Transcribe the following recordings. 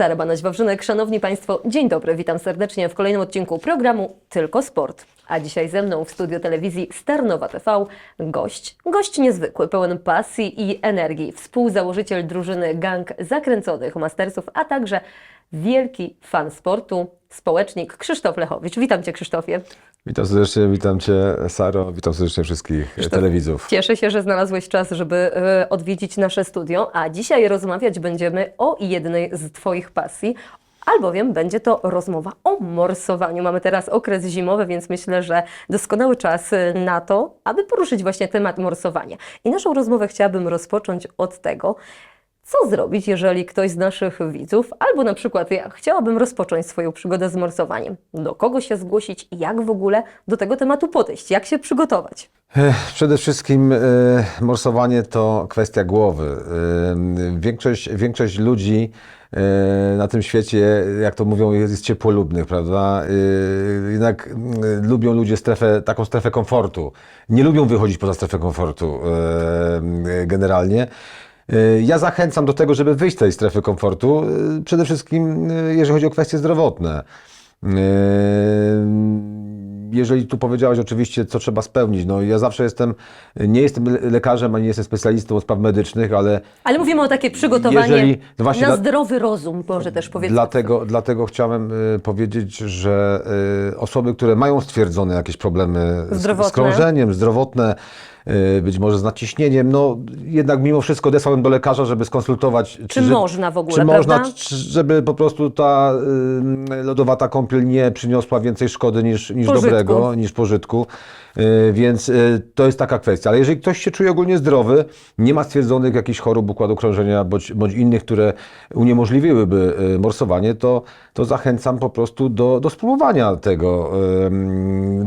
Sara Banaś-Wawrzynek, Szanowni Państwo, dzień dobry, witam serdecznie w kolejnym odcinku programu Tylko Sport. A dzisiaj ze mną w studio telewizji Starnowa TV gość, gość niezwykły, pełen pasji i energii, współzałożyciel drużyny Gang Zakręconych Mastersów, a także wielki fan sportu, społecznik Krzysztof Lechowicz. Witam Cię Krzysztofie. Witam serdecznie, witam Cię Saro, witam serdecznie wszystkich telewidzów. Cieszę się, że znalazłeś czas, żeby e, odwiedzić nasze studio, a dzisiaj rozmawiać będziemy o jednej z Twoich pasji, albowiem będzie to rozmowa o morsowaniu. Mamy teraz okres zimowy, więc myślę, że doskonały czas e, na to, aby poruszyć właśnie temat morsowania. I naszą rozmowę chciałabym rozpocząć od tego, co zrobić, jeżeli ktoś z naszych widzów, albo na przykład ja, chciałabym rozpocząć swoją przygodę z morsowaniem? Do kogo się zgłosić i jak w ogóle do tego tematu podejść? Jak się przygotować? Przede wszystkim e, morsowanie to kwestia głowy. E, Większość, większość ludzi e, na tym świecie, jak to mówią, jest, ciepłolubnych, prawda? Jednak lubią ludzie strefę, taką strefę komfortu. Nie lubią wychodzić poza strefę komfortu generalnie. E, Ja zachęcam do tego, żeby wyjść z tej strefy komfortu, e, przede wszystkim e, jeżeli chodzi o kwestie zdrowotne. Jeżeli tu powiedziałeś oczywiście, co trzeba spełnić, no ja zawsze jestem, nie jestem le- lekarzem, ani nie jestem specjalistą od spraw medycznych, ale Ale mówimy o takie przygotowanie Jeżeli- no właśnie na zdrowy rozum, może też powiedzmy. dlatego, dlatego chciałem y, powiedzieć, że y, osoby, które mają stwierdzone jakieś problemy z, z Zdrowotne. krążeniem, zdrowotne, y, być może z nadciśnieniem, no jednak mimo wszystko odesłałem do lekarza, żeby skonsultować, Czy można w ogóle, czy można, prawda? czy, żeby po prostu ta y, lodowata kąpiel nie przyniosła więcej szkody niż, niż Pożytku. dobrego, niż pożytku. Y, Więc y, to jest taka kwestia. Ale jeżeli ktoś się czuje ogólnie zdrowy, nie ma stwierdzonych jakichś chorób układu krążenia bądź, bądź innych, które uniemożliwiłyby y, morsowanie, to, to zachęcam po prostu do, do spróbowania tego.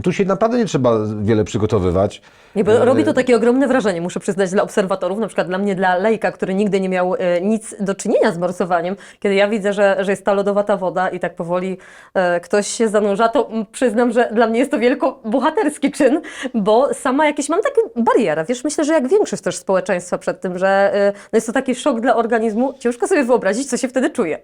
Tu się naprawdę nie trzeba wiele przygotowywać. Nie, bo robi to takie ogromne wrażenie, muszę przyznać, dla obserwatorów, na przykład dla mnie, dla lejka, który nigdy nie miał e, nic do czynienia z morsowaniem. Kiedy ja widzę, że, że jest ta lodowata woda i tak powoli e, ktoś się zanurza, to przyznam, że dla mnie jest to wielko bohaterski czyn, bo sama jakieś mam taką barierę. Wiesz, myślę, że jak większość też społeczeństwa przed tym, że e, no jest to taki szok dla organizmu, ciężko sobie wyobrazić, co się wtedy czuje.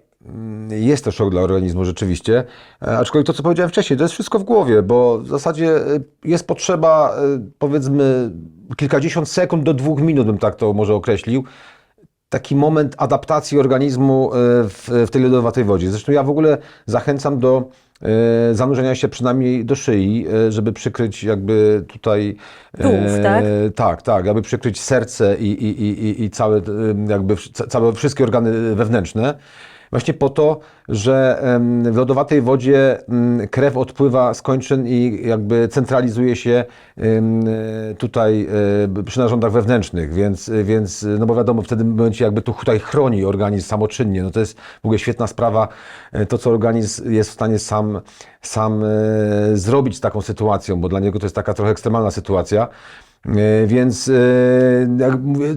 Jest to szok dla organizmu rzeczywiście, e, aczkolwiek to, co powiedziałem wcześniej, to jest wszystko w głowie, bo w zasadzie e, jest potrzeba, e, powiedzmy, kilkadziesiąt sekund do dwóch minut, bym tak to może określił, taki moment adaptacji organizmu w, w tej lodowatej wodzie. Zresztą ja w ogóle zachęcam do zanurzenia się przynajmniej do szyi, żeby przykryć jakby tutaj... Tułów, tak? Tak, tak, aby przykryć serce i, i, i, i- całe, jakby, całe, wszystkie organy wewnętrzne. Właśnie po to, że w lodowatej wodzie mm, krew odpływa z kończyn i jakby centralizuje się tutaj e, przy narządach wewnętrznych, więc, więc no bo wiadomo, wtedy w momencie jakby tu tutaj chroni organizm samoczynnie. No to jest w ogóle świetna sprawa, e, to co organizm jest w stanie sam, sam e, zrobić z taką sytuacją, bo dla niego to jest taka trochę ekstremalna sytuacja. Więc jak mówię,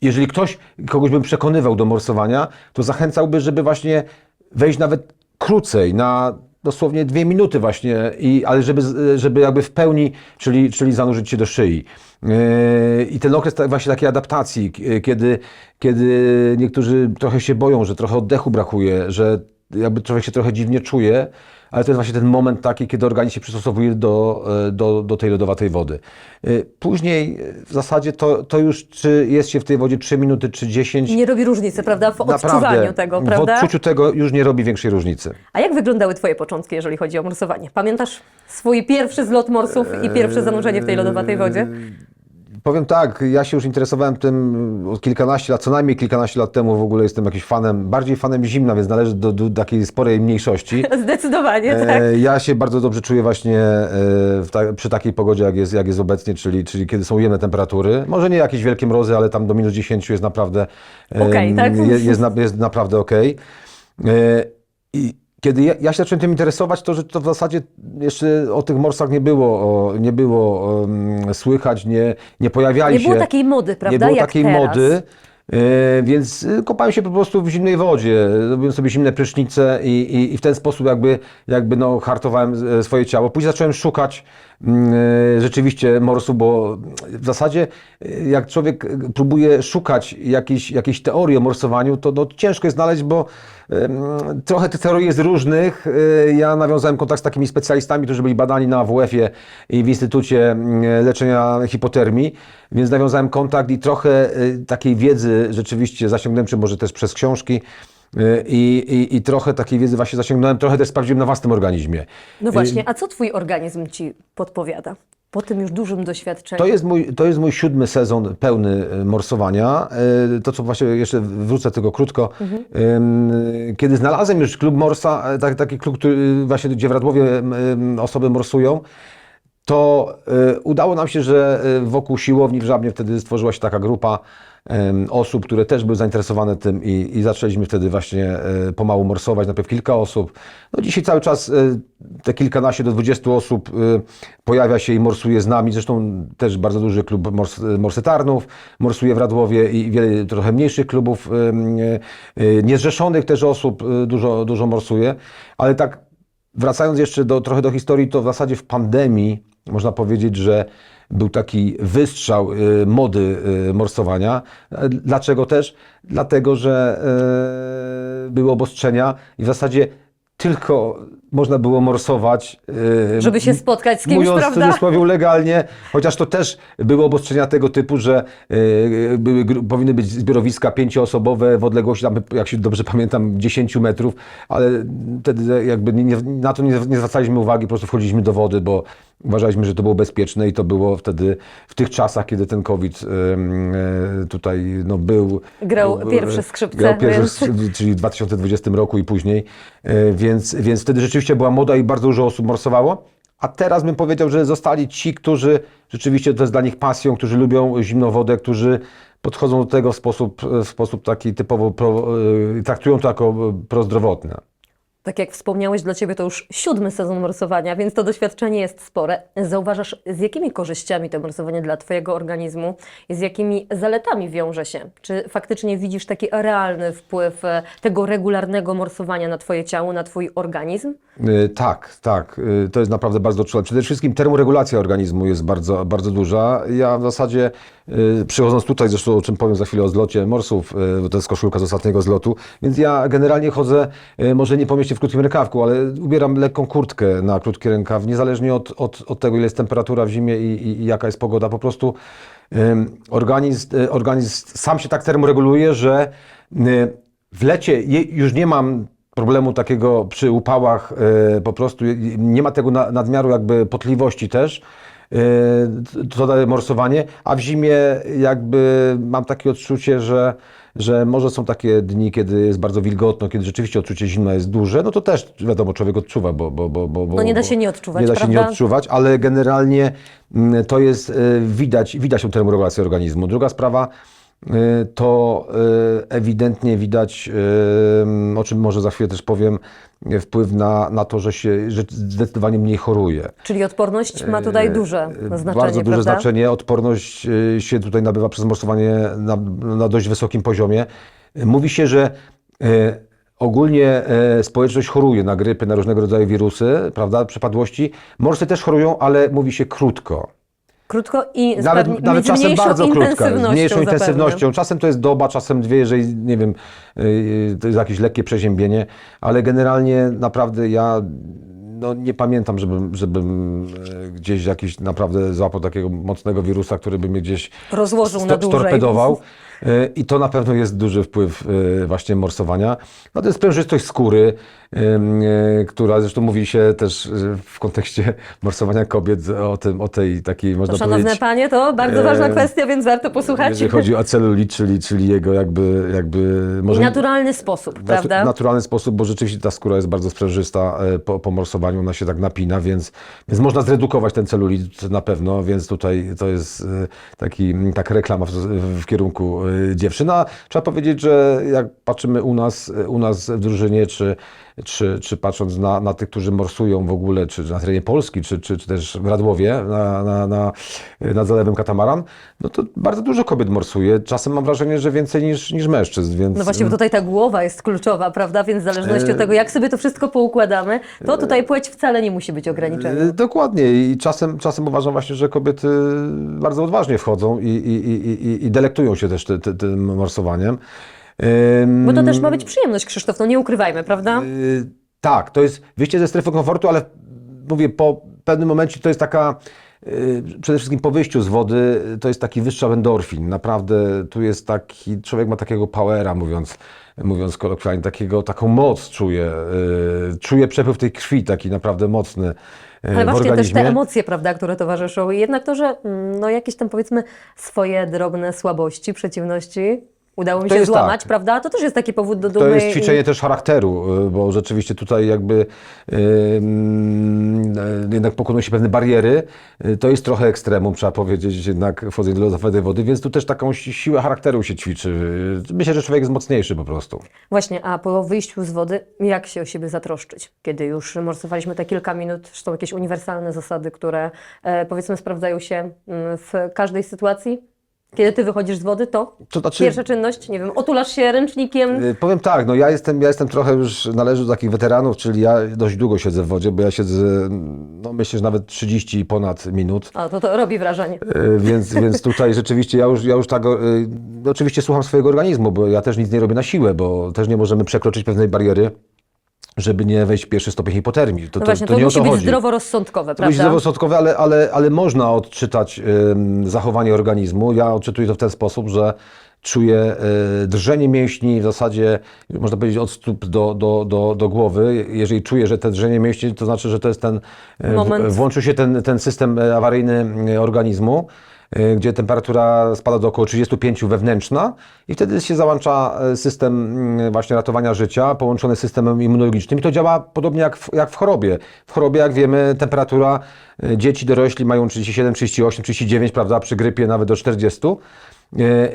jeżeli ktoś, kogoś bym przekonywał do morsowania, to zachęcałby, żeby właśnie wejść nawet krócej, na dosłownie dwie minuty właśnie, i, ale żeby, żeby jakby w pełni, czyli, czyli zanurzyć się do szyi. Yy, I ten okres właśnie takiej adaptacji, kiedy, kiedy niektórzy trochę się boją, że trochę oddechu brakuje, że jakby człowiek się trochę dziwnie czuje, ale to jest właśnie ten moment taki, kiedy organizm się przystosowuje do, e, do, do tej lodowatej wody. Y, Później y, w zasadzie to, to już, czy jest się w tej wodzie 3 minuty, czy 10, Nie robi różnicy, prawda, w odczuwaniu tego, w prawda? odczuciu tego już nie robi większej różnicy. A jak wyglądały Twoje początki, jeżeli chodzi o morsowanie? Pamiętasz swój pierwszy zlot morsów i pierwsze zanurzenie w tej lodowatej wodzie? Powiem tak, ja się już interesowałem tym od kilkanaście lat, co najmniej kilkanaście lat temu w ogóle jestem jakiś fanem, bardziej fanem zimna, więc należy do, do takiej sporej mniejszości. Zdecydowanie, tak. E, Ja się bardzo dobrze czuję właśnie e, ta, przy takiej pogodzie, jak jest, jak jest obecnie, czyli, czyli kiedy są ujemne temperatury. Może nie jakieś wielkie mrozy, ale tam do minus 10 jest naprawdę, e, Okej, tak? je- jest, na, jest naprawdę okej. E, I kiedy ja, ja się zacząłem tym interesować, to że to w zasadzie jeszcze o tych morsach nie było, nie było um, słychać, nie, nie pojawiali Nie się. było takiej mody, prawda, Nie było jak takiej teraz. mody. e, Więc e, kopałem się po prostu w zimnej wodzie, robiłem sobie zimne prysznice i, i, i w ten sposób jakby, jakby no, hartowałem e, swoje ciało. Później zacząłem szukać rzeczywiście morsu, bo w zasadzie e, jak człowiek e, próbuje szukać jakiejś, jakiejś teorii o morsowaniu, to no, ciężko jest znaleźć, bo trochę tych teorii jest różnych. Ja nawiązałem kontakt z takimi specjalistami, którzy byli badani na WF-ie i w Instytucie mm, Leczenia Hipotermii, więc nawiązałem kontakt i trochę takiej wiedzy rzeczywiście zasięgnąłem, czy może też przez książki. E, I, i, I trochę takiej wiedzy właśnie zasięgnąłem, trochę też sprawdziłem na własnym organizmie. No właśnie, a co twój organizm ci podpowiada? Po tym już dużym doświadczeniu. To jest, mój, to jest mój siódmy sezon pełny e, morsowania. To, co właśnie jeszcze wrócę tylko krótko. Em, Kiedy znalazłem już klub morsa, tak- taki klub, który właśnie, gdzie w Radłowie osoby morsują, to udało nam się, że wokół siłowni w Żabnie wtedy stworzyła się taka grupa osób, które też były zainteresowane tym i, i zaczęliśmy wtedy właśnie e, pomału morsować, najpierw kilka osób. No dzisiaj cały czas e, te kilkanaście do dwudziestu osób e, pojawia się i morsuje z nami. Zresztą też bardzo duży klub mors, morsetarnów morsuje w Radłowie i wiele trochę mniejszych klubów niezrzeszonych też osób dużo, dużo morsuje. Ale tak Wracając jeszcze do, trochę do historii, to w zasadzie w pandemii można powiedzieć, że był taki wystrzał y, mody y, morsowania. Dlaczego też? Dlatego, że e, były obostrzenia i w zasadzie tylko można było morsować. y, Żeby się spotkać z kimś, Mówiąc w prawda? cudzysłowie legalnie, chociaż to też były obostrzenia tego typu, że y, były, powinny być zbiorowiska pięcioosobowe w odległości, tam, jak się dobrze pamiętam, 10 metrów, ale wtedy jakby nie, na to nie, nie zwracaliśmy uwagi, po prostu wchodziliśmy do wody, bo uważaliśmy, że to było bezpieczne i to było wtedy w tych czasach, kiedy ten COVID y, y, tutaj no, był. Grał był, pierwsze skrzypce, Grał pierwsze, więc- czyli w 2020 roku i później, E, więc, więc wtedy rzeczywiście była moda i bardzo dużo osób morsowało. A teraz bym powiedział, że zostali ci, którzy rzeczywiście to jest dla nich pasją, którzy lubią zimną wodę, którzy podchodzą do tego w sposób, w sposób taki typowo, pro, e, traktują to jako e, prozdrowotne. Tak jak wspomniałeś, dla Ciebie to już siódmy sezon morsowania, więc to doświadczenie jest spore. Zauważasz, z jakimi korzyściami to morsowanie dla Twojego organizmu i z jakimi zaletami wiąże się? Czy faktycznie widzisz taki realny wpływ e, tego regularnego morsowania na Twoje ciało, na Twój organizm? Y, Tak, tak. Y, To jest naprawdę bardzo odczuwalne. Przede wszystkim termoregulacja organizmu jest bardzo, bardzo duża. Ja w zasadzie przychodząc tutaj, zresztą o czym powiem za chwilę o zlocie morsów, y, bo to jest koszulka z ostatniego zlotu, więc ja generalnie chodzę, może nie po mieście w krótkim rękawku, ale ubieram lekką kurtkę na krótki rękaw, niezależnie od, od, od tego, ile jest temperatura w zimie i, i, i jaka jest pogoda. Po prostu ym, organizm, y, organizm sam się tak termoreguluje, że y, w lecie je, już nie mam problemu takiego przy upałach, e, po prostu nie ma tego na, nadmiaru jakby potliwości też. To daje morsowanie, a w zimie jakby mam takie odczucie, że, że może są takie dni, kiedy jest bardzo wilgotno, kiedy rzeczywiście odczucie zimna jest duże, no to też wiadomo, człowiek odczuwa, bo... bo, bo, bo No nie da się nie odczuwać, Nie da się nie prawda? odczuwać, ale generalnie mm, to jest, e, widać, widać tą termoregulację organizmu. Druga sprawa, e, to e, ewidentnie widać, o czym może za chwilę też powiem, wpływ na, na to, że się że zdecydowanie mniej choruje. Czyli odporność ma tutaj duże znaczenie, Bardzo duże prawda? znaczenie. Odporność e, się tutaj nabywa przez morsowanie na, na dość wysokim poziomie. E, Mówi się, że e, ogólnie e, społeczność choruje na grypy, na różnego rodzaju wirusy, prawda, przypadłości. Morsy też chorują, ale mówi się krótko. Krótko i z Nawet, pewni- nawet z czasem mniejszą bardzo krótka, z mniejszą zapewne. intensywnością. Czasem to jest doba, czasem dwie, jeżeli, nie wiem, yy, to jest jakieś lekkie przeziębienie, ale generalnie naprawdę ja no, nie pamiętam, żebym, żebym e, gdzieś jakiś naprawdę złapał takiego mocnego wirusa, który by mnie gdzieś Rozłożył na dłużej. storpedował. E, I to na pewno jest duży wpływ e, właśnie morsowania. No to jest sprężystość skóry, która zresztą mówi się też e, w kontekście morsowania kobiet o, tym, o tej takiej, można szanowne powiedzieć, panie, to bardzo ważna e, kwestia, więc warto posłuchać. jeżeli chodzi o celulit, czyli, czyli jego jakby, jakby I może naturalny sposób, natu- prawda? naturalny sposób, bo rzeczywiście ta skóra jest bardzo sprężysta e, po, po morsowaniu, ona się tak napina, więc, więc można zredukować ten celulit na pewno, więc tutaj to jest e, taki, taka reklama w, w kierunku e, dziewczyn. A trzeba powiedzieć, że jak patrzymy u nas, u nas w drużynie, czy czy, czy patrząc na, na tych, którzy morsują w ogóle, czy na terenie Polski, czy, czy, czy też w Radłowie, na, na, na, nad zalewem Katamaran, no to bardzo dużo kobiet morsuje. Czasem mam wrażenie, że więcej niż, niż mężczyzn, więc... No właśnie, bo tutaj ta głowa jest kluczowa, prawda? Więc w zależności E, od tego, jak sobie to wszystko poukładamy, to tutaj płeć wcale nie musi być ograniczeniem. Y, Dokładnie i czasem, czasem uważam właśnie, że kobiety bardzo odważnie wchodzą i, i, i, i, i delektują się też ty, ty, tym morsowaniem. Bo to też ma być przyjemność, Krzysztof, no nie ukrywajmy, prawda? y, tak, to jest wyjście ze strefy komfortu, ale mówię, po pewnym momencie to jest taka, y, przede wszystkim po wyjściu z wody, y, to jest taki wyższy endorfin. Naprawdę tu jest taki, człowiek ma takiego powera, mówiąc, mówiąc kolokwialnie, takiego, taką moc czuje. y, Czuje przepływ tej krwi taki naprawdę mocny. Ale właśnie też te emocje, prawda, które towarzyszą. I jednak to, że mm, no jakieś tam powiedzmy swoje drobne słabości, przeciwności udało mi To się jest złamać, tak. prawda? To też jest taki powód do dumy. To jest i- ćwiczenie też charakteru, y, bo rzeczywiście tutaj jakby y, jednak pokonuje się pewne bariery. Y, To jest trochę ekstremum, trzeba powiedzieć, jednak wchodzenie do zafatej wody, więc tu też taką si- siłę charakteru się ćwiczy. Y, Myślę, że człowiek jest mocniejszy po prostu. Właśnie, a po wyjściu z wody, jak się o siebie zatroszczyć? Kiedy już morsowaliśmy te kilka minut, są jakieś uniwersalne zasady, które e, powiedzmy sprawdzają się mm, w każdej sytuacji? Kiedy ty wychodzisz z wody, to To znaczy- pierwsza czynność, nie wiem, otulasz się ręcznikiem, Y, Powiem tak, no ja jestem, ja jestem trochę już, należę do takich weteranów, czyli ja dość długo siedzę w wodzie, bo ja siedzę, no myślę, że nawet 30 i ponad minut. o, to to robi wrażenie. E, Więc, więc tutaj rzeczywiście ja już, ja już tak, e, oczywiście słucham swojego organizmu, bo ja też nic nie robię na siłę, bo też nie możemy przekroczyć pewnej bariery, żeby nie wejść w pierwszy stopień hipotermii. To, No to, właśnie, to to, nie musi to być zdroworozsądkowe, To musi być prawda? zdroworozsądkowe, ale, ale, ale można odczytać zachowanie organizmu. Ja odczytuję to w ten sposób, że czuję e, drżenie mięśni w zasadzie, można powiedzieć, od stóp do, do, do, do głowy. Jeżeli czuję, że te drżenie mięśni, to znaczy, że to jest ten, e, w- włączył się ten, ten system e, awaryjny organizmu, gdzie temperatura spada do około 35 wewnętrzna i wtedy się załącza e, system mm, właśnie ratowania życia połączony z systemem immunologicznym i to działa podobnie jak w, jak w chorobie. W chorobie, jak wiemy, temperatura dzieci, dorośli mają 37, 38, 39, prawda, przy grypie nawet do 40. E,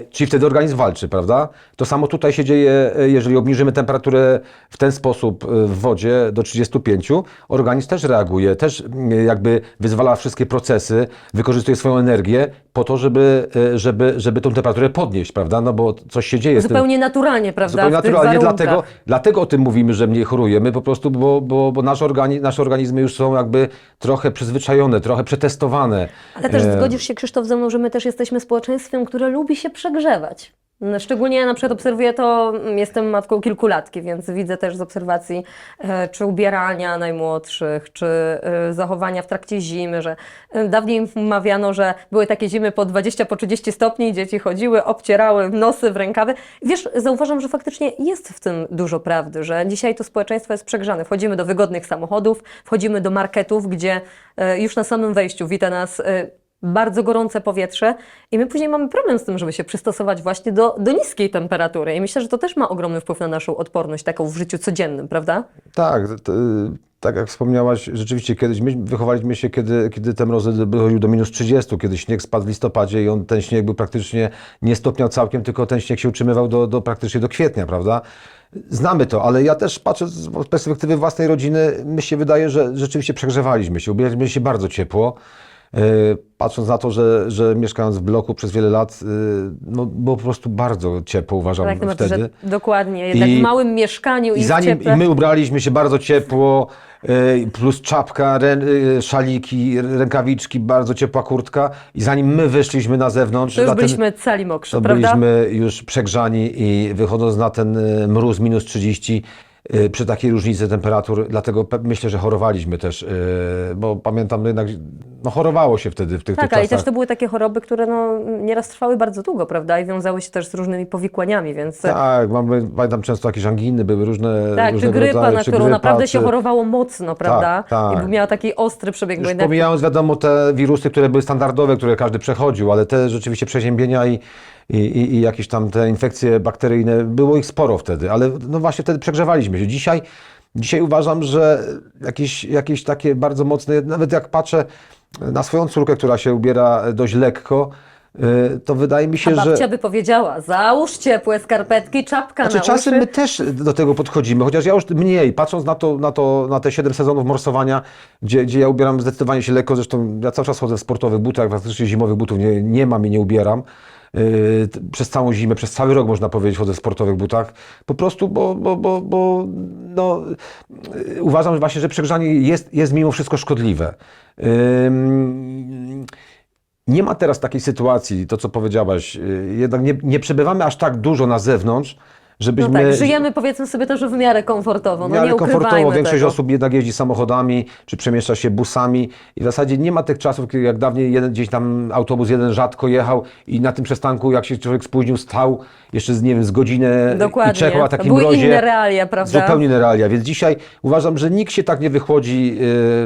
Czyli wtedy organizm walczy, prawda? To samo tutaj się dzieje, jeżeli obniżymy temperaturę w ten sposób w wodzie do 35, organizm też reaguje, też jakby wyzwala wszystkie procesy, wykorzystuje swoją energię po to, żeby, e, żeby, żeby tą temperaturę podnieść, prawda? No bo coś się dzieje z tym. Zupełnie naturalnie, prawda? Zupełnie naturalnie, dlatego, dlatego o tym mówimy, że mniej chorujemy, po prostu, bo, bo, bo nasze, organi, nasze organizmy już są jakby trochę przyzwyczajone, trochę przetestowane. Ale też E, zgodzisz się, Krzysztof, ze mną, że my też jesteśmy społeczeństwem, które lubi się przegrzewać. Szczególnie na przykład obserwuję to, mm, jestem matką kilkulatki, więc widzę też z obserwacji, e, czy ubierania najmłodszych, czy e, zachowania w trakcie zimy, że e, dawniej mawiano, że były takie zimy po 20, po 30 stopni, dzieci chodziły, obcierały nosy w rękawy. Wiesz, zauważam, że faktycznie jest w tym dużo prawdy, że dzisiaj to społeczeństwo jest przegrzane. Wchodzimy do wygodnych samochodów, wchodzimy do marketów, gdzie już na samym wejściu wita nas bardzo gorące powietrze i my później mamy problem z tym, żeby się przystosować właśnie do, do niskiej temperatury. I myślę, że to też ma ogromny wpływ na naszą odporność taką w życiu codziennym, prawda? Tak, t- tak jak wspomniałaś, rzeczywiście kiedyś my wychowaliśmy się, kiedy, kiedy te mrozy dochodziły do minus 30, kiedy śnieg spadł w listopadzie i on, ten śnieg był praktycznie nie stopniał całkiem, tylko ten śnieg się utrzymywał do, do praktycznie do kwietnia, prawda? Znamy to, ale ja też patrzę z perspektywy własnej rodziny, mi się wydaje, że rzeczywiście przegrzewaliśmy się, ubieraliśmy się bardzo ciepło. Yy, Patrząc na to, że, że mieszkając w bloku przez wiele lat, yy, no, było po prostu bardzo ciepło, uważam Tak, bardziej, wtedy. że dokładnie, jednak I- w małym mieszkaniu i, I zanim i my ubraliśmy się bardzo ciepło, y, plus czapka, y, szaliki, rękawiczki, bardzo ciepła kurtka. I zanim my wyszliśmy na zewnątrz, to już na ten- byliśmy cali mokrzy, to prawda? byliśmy już przegrzani i wychodząc na ten mróz minus 30 y, przy takiej różnicy temperatur, dlatego myślę, że chorowaliśmy też, y, bo pamiętam jednak, no chorowało się wtedy w tych, Tak, tych ale i czasach. też to były takie choroby, które no, nieraz trwały bardzo długo, prawda? I wiązały się też z różnymi powikłaniami, więc... Tak, mamy, pamiętam często jakieś anginy były różne Tak, czy różnego grypa, rodzaju, na czy którą grypa, naprawdę się czy- chorowało mocno, prawda? tak. I miała taki ostry przebieg. Już jednak- pomijając wiadomo te wirusy, które były standardowe, które każdy przechodził, ale te rzeczywiście przeziębienia i, i, i, i jakieś tam te infekcje bakteryjne, było ich sporo wtedy, ale no właśnie wtedy przegrzewaliśmy się. Dzisiaj, dzisiaj uważam, że jakieś, jakieś takie bardzo mocne, nawet jak patrzę na swoją córkę, która się ubiera dość lekko, y, to wydaje mi się, A babcia że... by powiedziała, załóż ciepłe skarpetki, czapka Znaczy, na czasem uszy. my też do tego podchodzimy, chociaż ja już mniej, patrząc na to, na to, na te 7 sezonów morsowania, gdzie, gdzie ja ubieram zdecydowanie się lekko, zresztą ja cały czas chodzę w sportowych butach, praktycznie zimowych butów nie, nie mam i nie ubieram. T- przez całą zimę, przez cały rok można powiedzieć chodzę w sportowych butach, po prostu, bo, bo, bo, bo no, yy, uważam właśnie, że przegrzanie jest, jest mimo wszystko szkodliwe. Nie ma teraz takiej sytuacji, to co powiedziałaś, yy, jednak nie, nie przebywamy aż tak dużo na zewnątrz, No żebyśmy... tak, żyjemy powiedzmy sobie też w miarę komfortowo, no w miarę nie komfortowo. Większość tego. osób jednak jeździ samochodami, czy przemieszcza się busami i w zasadzie nie ma tych czasów, kiedy jak dawniej jeden, gdzieś tam autobus jeden rzadko jechał i na tym przystanku, jak się człowiek spóźnił, stał jeszcze z, nie wiem, z godzinę Dokładnie. i czekał na To takim były mrozie. inne realia, prawda? Zupełnie inne realia, więc dzisiaj uważam, że nikt się tak nie wychodzi yy,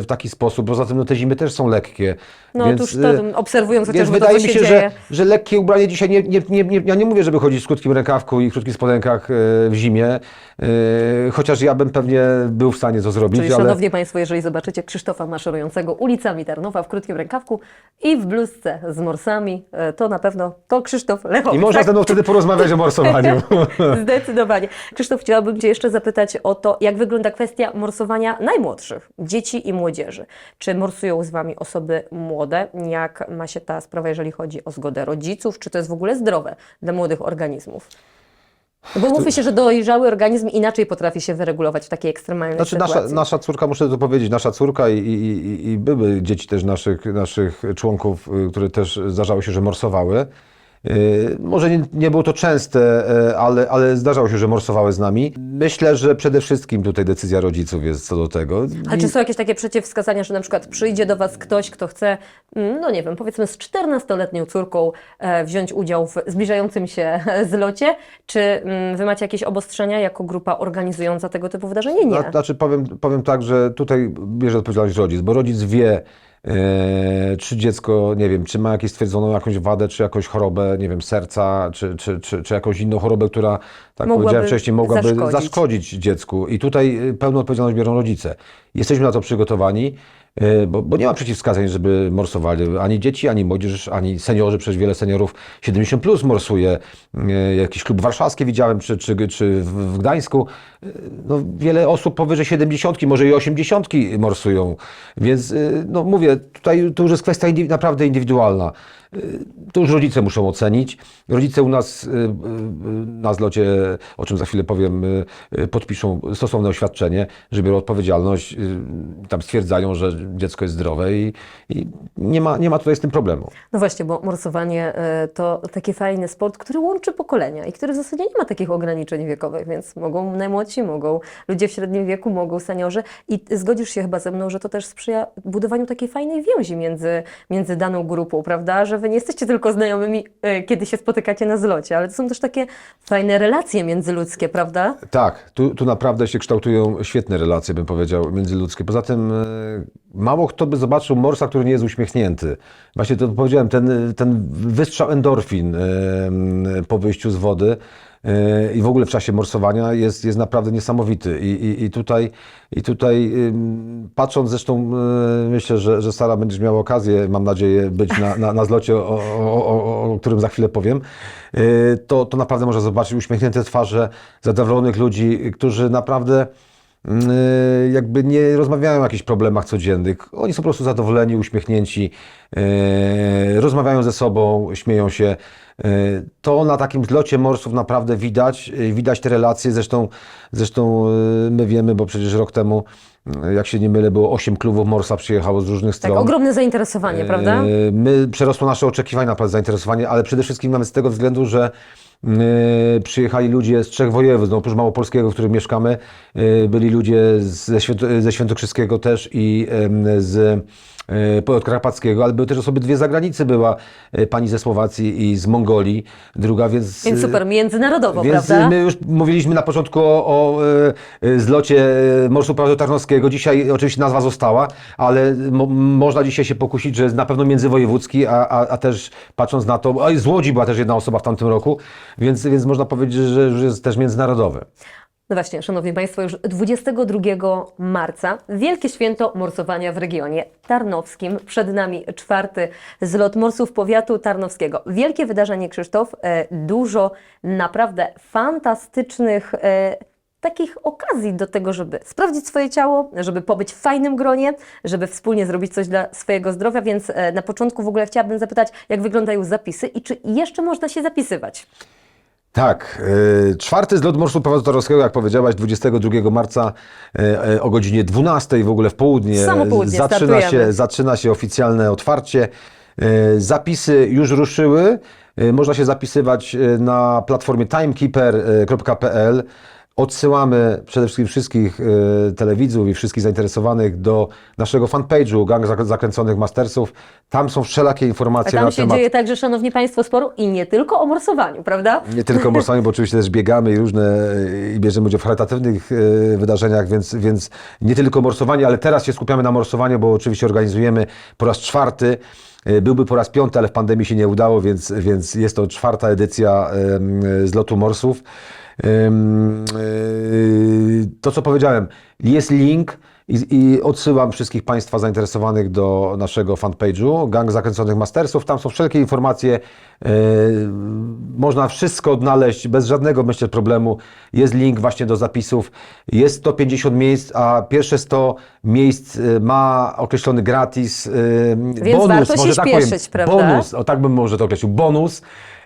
w taki sposób, poza tym no, te zimy też są lekkie. No więc, otóż to, yy, obserwując więc chociażby to, wydaje co mi się się, dzieje. że, że lekkie ubranie dzisiaj, nie, nie, nie, nie, ja nie mówię, żeby chodzić w krótkim rękawku i krótkich spodenkach e, w zimie, e, chociaż ja bym pewnie był w stanie to zrobić, Czyli ale szanowni Państwo, jeżeli zobaczycie Krzysztofa maszerującego ulicami Tarnowa w krótkim rękawku i w bluzce z morsami, e, to na pewno to Krzysztof Lechowicz. i można tak? ze mną wtedy porozmawiać o morsowaniu. Zdecydowanie. Krzysztof, chciałabym Cię jeszcze zapytać o to, jak wygląda kwestia morsowania najmłodszych, dzieci i młodzieży. Czy morsują z Wami osoby młode? Jak ma się ta sprawa, jeżeli chodzi o zgodę rodziców? Czy to jest w ogóle zdrowe dla młodych organizmów? No bo mówi się, że dojrzały organizm inaczej potrafi się wyregulować w takiej ekstremalnej Znaczy nasza, sytuacji. nasza córka, muszę to powiedzieć, nasza córka i, i, i, były dzieci też naszych, naszych członków, y, które też zdarzało się, że morsowały. Y, Może nie, nie było to częste, y, ale, ale zdarzało się, że morsowały z nami. Myślę, że przede wszystkim tutaj decyzja rodziców jest co do tego. A czy są jakieś takie przeciwwskazania, że na przykład przyjdzie do Was ktoś, kto chce, mm, no nie wiem, powiedzmy z 14-letnią córką e, wziąć udział w zbliżającym się zlocie? Czy mm, Wy macie jakieś obostrzenia jako grupa organizująca tego typu wydarzenie? Nie. Zna- Znaczy powiem, powiem tak, że tutaj bierze odpowiedzialność rodzic, bo rodzic wie, czy dziecko, nie wiem, czy ma jakieś stwierdzoną jakąś wadę, czy jakąś chorobę, nie wiem, serca, czy, czy, czy, czy jakąś inną chorobę, która, tak Mogłaby powiedziałem wcześniej, mogłaby zaszkodzić. zaszkodzić. dziecku. I tutaj y, pełną odpowiedzialność biorą rodzice. Jesteśmy na to przygotowani. e, Bo, bo nie ma przeciwwskazań, żeby morsowali ani dzieci, ani młodzież, ani seniorzy. Przecież wiele seniorów 70 plus morsuje. E, Jakiś klub warszawski widziałem, czy, czy, czy w Gdańsku. No, wiele osób powyżej 70, może i 80 morsują. Więc y, no, mówię, tutaj to już jest kwestia naprawdę indywidualna. Y, To już rodzice muszą ocenić. Rodzice u nas y, na zlocie, o czym za chwilę powiem, podpiszą stosowne oświadczenie, że biorą odpowiedzialność. Tam stwierdzają, że dziecko jest zdrowe i, i nie, ma, nie ma tutaj z tym problemu. No właśnie, bo morsowanie to taki fajny sport, który łączy pokolenia i który w zasadzie nie ma takich ograniczeń wiekowych, więc mogą najmłodsi, mogą ludzie w średnim wieku, mogą seniorzy i zgodzisz się chyba ze mną, że to też sprzyja budowaniu takiej fajnej więzi między, między daną grupą, prawda? Że wy nie jesteście tylko znajomymi, e, kiedy się spotykacie na zlocie, ale to są też takie fajne relacje międzyludzkie, prawda? Tak, tu, tu naprawdę się kształtują świetne relacje, bym powiedział, międzyludzkie. Poza tym e, mało kto by zobaczył morsa, który nie jest uśmiechnięty. Właśnie to powiedziałem, ten, ten wystrzał endorfin e, po wyjściu z wody i w ogóle w czasie morsowania jest, jest naprawdę niesamowity. I, i, i tutaj, i tutaj patrząc zresztą, e, myślę, że, że Sara będziesz miała okazję, mam nadzieję, być na, na, na zlocie, o, o, o, o którym za chwilę powiem, e, to, to naprawdę można zobaczyć uśmiechnięte twarze zadowolonych ludzi, którzy naprawdę jakby nie rozmawiają o jakichś problemach codziennych. Oni są po prostu zadowoleni, uśmiechnięci, e, rozmawiają ze sobą, śmieją się. E, To na takim zlocie morsów naprawdę widać, widać te relacje. Zresztą, zresztą my wiemy, bo przecież rok temu, jak się nie mylę, było 8 klubów morsa przyjechało z różnych Tak, stron. ogromne zainteresowanie, prawda? My przerosło nasze oczekiwania, naprawdę zainteresowanie, ale przede wszystkim nawet z tego względu, że przyjechali ludzie z trzech województw, no oprócz Małopolskiego, w którym mieszkamy, e, byli ludzie ze, ze Świętokrzyskiego też i z Podkarpackiego, ale były też osoby dwie z zagranicy, była e, pani ze Słowacji i z Mongolii, druga, więc... Więc super, międzynarodowo, Więc prawda? my już mówiliśmy na początku o, o e, e, zlocie e, Morsu Tarnowskiego. Dzisiaj oczywiście nazwa została, ale mo, można dzisiaj się pokusić, że na pewno międzywojewódzki, a, a, a też patrząc na to, a z Łodzi była też jedna osoba w tamtym roku, więc, więc można powiedzieć, że już jest też międzynarodowy. No właśnie, Szanowni Państwo, już 22 marca wielkie święto morsowania w regionie tarnowskim. Przed nami czwarty zlot morsów powiatu tarnowskiego. Wielkie wydarzenie, Krzysztof. E, Dużo naprawdę fantastycznych e, takich okazji do tego, żeby sprawdzić swoje ciało, żeby pobyć w fajnym gronie, żeby wspólnie zrobić coś dla swojego zdrowia, więc e, na początku w ogóle chciałabym zapytać, jak wyglądają zapisy i czy jeszcze można się zapisywać? Tak, y, czwarty zlot Morszu Powiatu Tarnowskiego, jak powiedziałaś, 22 marca y, y, o godzinie 12 w ogóle w południe. Samo południe zaczyna startujemy. się, zaczyna się oficjalne otwarcie. Y, Zapisy już ruszyły. Y, Można się zapisywać y, na platformie timekeeper.pl. Odsyłamy przede wszystkim wszystkich y, telewidzów i wszystkich zainteresowanych do naszego fanpage'u Gang Zak- Zakręconych Mastersów. Tam są wszelakie A informacje tam na się temat dzieje także, Szanowni Państwo, sporo i nie tylko o morsowaniu, prawda? nie tylko morsami, bo oczywiście też biegamy i różne i bierzemy udział w charytatywnych e, wydarzeniach, więc, więc nie tylko morsowanie, ale teraz się skupiamy na morsowaniu, bo oczywiście organizujemy po raz czwarty. E, Byłby po raz piąty, ale w pandemii się nie udało, więc, więc jest to czwarta edycja em, z lotu morsów. E, To, co powiedziałem, jest link i, i odsyłam wszystkich Państwa zainteresowanych do naszego fanpage'u Gang Zakręconych Mastersów. Tam są wszelkie informacje. e, można wszystko odnaleźć bez żadnego, myślę, problemu. Jest link właśnie do zapisów. Jest 150 miejsc, a pierwsze 100 miejsc e, ma określony gratis Więc bonus. warto się może tak powiem, prawda? Bonus, o tak bym może to określił, bonus.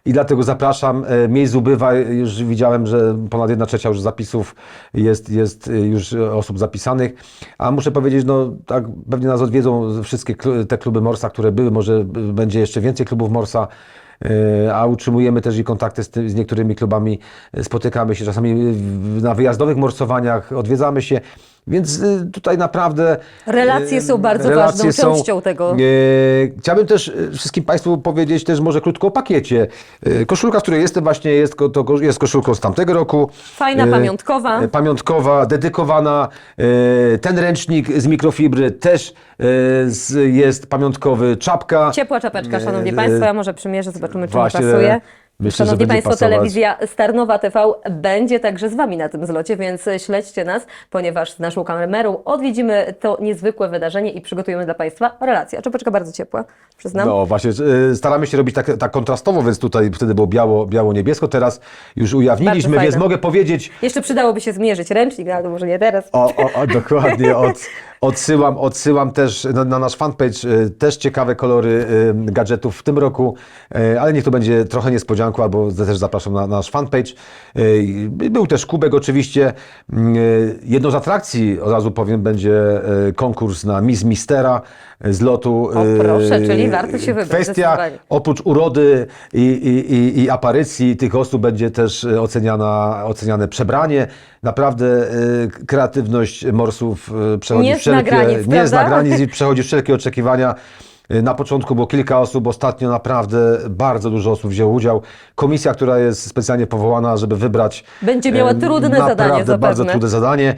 I dlatego zapraszam. E, Miejsc ubywa. Już widziałem, że ponad 1 trzecia już zapisów jest, jest e, już osób zapisanych. A muszę powiedzieć, no tak pewnie nas odwiedzą wszystkie te kluby Morsa, które były. Może będzie jeszcze więcej klubów Morsa. E, A utrzymujemy też i kontakty z, z niektórymi klubami. Spotykamy się czasami na wyjazdowych morsowaniach, odwiedzamy się. Więc e, tutaj naprawdę. Relacje e, są bardzo relacje ważną są- częścią tego. E, Chciałbym też wszystkim Państwu powiedzieć też może krótko o pakiecie. E, Koszulka, w której jestem właśnie jest, to jest koszulką z tamtego roku. Fajna, E, pamiątkowa. Pamiątkowa, dedykowana. E, Ten ręcznik z mikrofibry też e, z- jest pamiątkowy. Czapka. Ciepła czapeczka, Szanowni e, Państwo. Ja może przymierzę, zobaczymy, czy mi pasuje. Myślę, Szanowni Państwo, pasować. telewizja Starnowa TV będzie także z Wami na tym zlocie, więc śledźcie nas, ponieważ z naszą kamerą odwiedzimy to niezwykłe wydarzenie i przygotujemy dla Państwa relację. A czapeczka bardzo ciepła, przyznam. No właśnie, e, staramy się robić tak, tak kontrastowo, więc tutaj wtedy było biało, biało-niebiesko, teraz już ujawniliśmy, więc mogę powiedzieć, Jeszcze przydałoby się zmierzyć ręcznik, ale to może nie teraz. O, o, o dokładnie. Od, odsyłam, odsyłam też na, na nasz fanpage e, też ciekawe kolory e, gadżetów w tym roku, e, ale niech to będzie trochę niespodzianką, albo też zapraszam na, nasz fanpage. Był też kubek oczywiście. Jedną z atrakcji, od razu powiem, będzie konkurs na Miss Mistera z lotu. O, proszę, e, czyli warto się wybrać, Kwestia oprócz urody i, i, i, i aparycji tych osób będzie też e, oceniana, oceniane przebranie. Naprawdę e, kreatywność morsów przechodzi Nie wszelkie, granic, nie zna granic i przechodzi wszelkie oczekiwania. Na początku było kilka osób, ostatnio naprawdę bardzo dużo osób wzięło udział. Komisja, która jest specjalnie powołana, żeby wybrać. Będzie miała trudne naprawdę zadanie bardzo zapewne. trudne zadanie.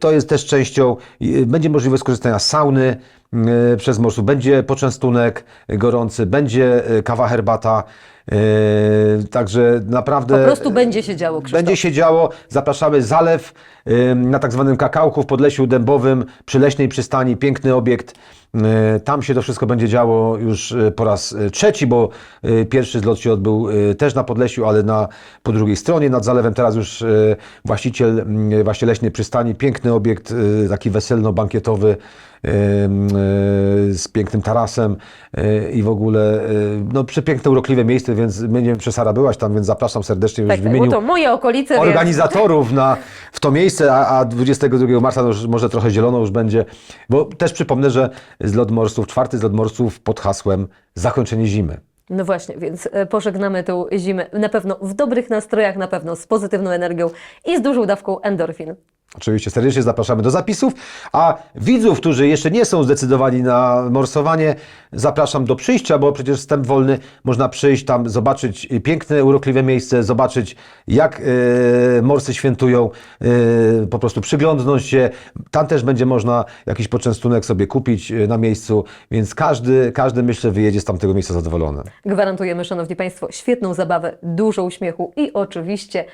To jest też częścią, będzie możliwość skorzystania z sauny przez morsów. Będzie poczęstunek gorący, będzie e, kawa, herbata. e, Także naprawdę. Po prostu będzie się działo, Krzysztof. Będzie się działo. Zapraszamy Zalew ym, na tak zwanym kakałku w Podlesiu Dębowym, przy Leśnej Przystani, piękny obiekt. Y, Tam się to wszystko będzie działo już po raz trzeci, bo y, pierwszy zlot się odbył y, też na Podlesiu, ale na, po drugiej stronie nad zalewem. Teraz już y, właściciel y, właśnie Leśnej Przystani, piękny obiekt, y, taki weselno-bankietowy z pięknym tarasem y, i w ogóle y, no, przepiękne, urokliwe miejsce, więc my nie wiem, czy Sara byłaś tam, więc zapraszam serdecznie już Tak, w tak, imieniu to moje okolice, więc... organizatorów na, w to miejsce, a, a 22 marca to już może trochę zielono już będzie, bo też przypomnę, że zlot morsów, czwarty zlot morsów pod hasłem zakończenie zimy. No właśnie, więc e, pożegnamy tę zimę na pewno w dobrych nastrojach, na pewno z pozytywną energią i z dużą dawką endorfin. Oczywiście serdecznie zapraszamy do zapisów, a widzów, którzy jeszcze nie są zdecydowani na morsowanie, zapraszam do przyjścia, bo przecież wstęp wolny, można przyjść tam, zobaczyć piękne, urokliwe miejsce, zobaczyć jak e, morsy świętują, e, po prostu przyglądnąć się. Tam też będzie można jakiś poczęstunek sobie kupić e, na miejscu, więc każdy, każdy myślę wyjedzie z tamtego miejsca zadowolony. Gwarantujemy, Szanowni Państwo, świetną zabawę, dużo uśmiechu i oczywiście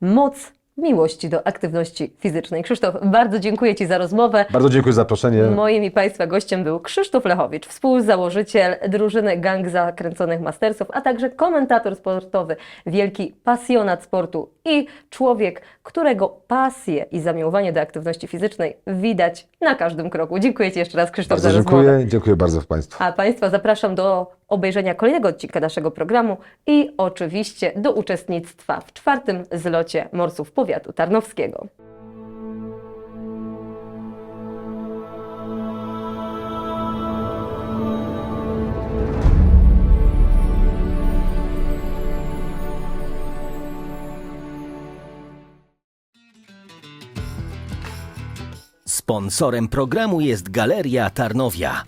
moc miłości do aktywności fizycznej. Krzysztof, bardzo dziękuję Ci za rozmowę. Bardzo dziękuję za zaproszenie. Moim i Państwa gościem był Krzysztof Lechowicz, współzałożyciel drużyny Gang Zakręconych Mastersów, a także komentator sportowy, wielki pasjonat sportu i człowiek, którego pasję i zamiłowanie do aktywności fizycznej widać na każdym kroku. Dziękuję Ci jeszcze raz, Krzysztof, Bardzo za rozmowę. dziękuję. Dziękuję bardzo Państwu. A Państwa zapraszam do obejrzenia kolejnego odcinka naszego programu i oczywiście do uczestnictwa w czwartym zlocie morsów powiatu tarnowskiego. Sponsorem programu jest Galeria Tarnowia.